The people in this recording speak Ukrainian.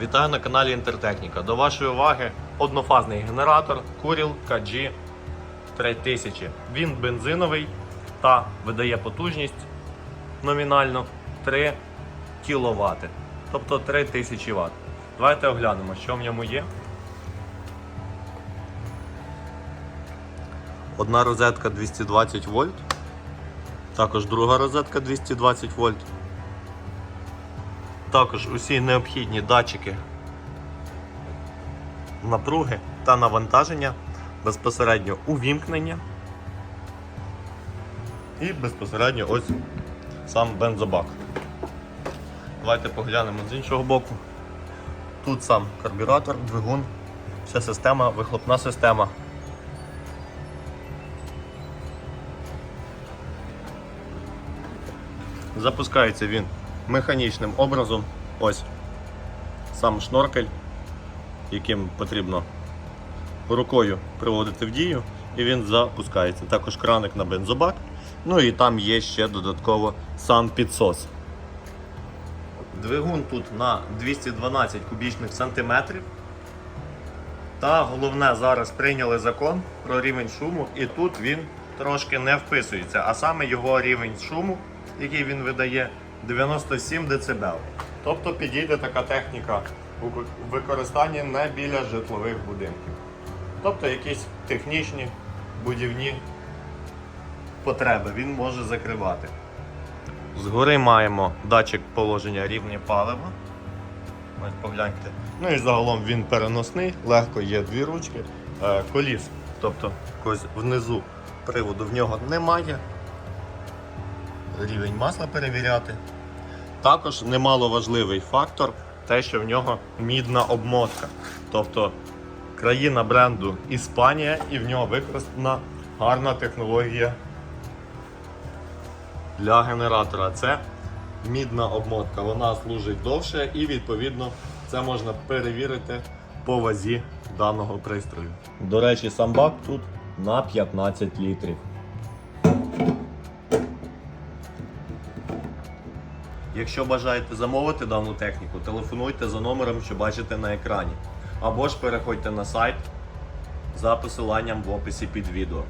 Вітаю на каналі Інтертехніка. До вашої уваги однофазний генератор Kuril KG 3000. Він бензиновий та видає потужність номінально 3 кВт, тобто 3000 Вт. Давайте оглянемо, що в ньому є. Одна розетка 220 вольт, також друга розетка 220 вольт. Також усі необхідні датчики напруги та навантаження, безпосередньо увімкнення і безпосередньо ось сам бензобак. Давайте поглянемо з іншого боку. Тут сам карбюратор, двигун, вся система, вихлопна система. Запускається він механічним образом. Ось сам шноркель, яким потрібно рукою приводити в дію, і він запускається. Також краник на бензобак. Ну і там є ще додатково сам підсос. Двигун тут на 212 кубічних сантиметрів. Та головне, зараз прийняли закон про рівень шуму, і тут він трошки не вписується, а саме його рівень шуму, який він видає, 97 дБ. Тобто підійде така техніка у використанні не біля житлових будинків. Тобто якісь технічні будівні потреби він може закривати. Згори маємо датчик положення рівня палива. Погляньте. Ну і загалом він переносний, легко є дві ручки, е, коліс. Тобто ось внизу приводу в нього немає. Рівень масла перевіряти. Також немало важливий фактор те, що в нього мідна обмотка. Тобто країна бренду Іспанія і в нього використана гарна технологія для генератора. Це мідна обмотка. Вона служить довше і відповідно це можна перевірити по вазі даного пристрою. До речі, сам бак тут на 15 літрів. Якщо бажаєте замовити дану техніку, телефонуйте за номером, що бачите на екрані. Або ж переходьте на сайт за посиланням в описі під відео.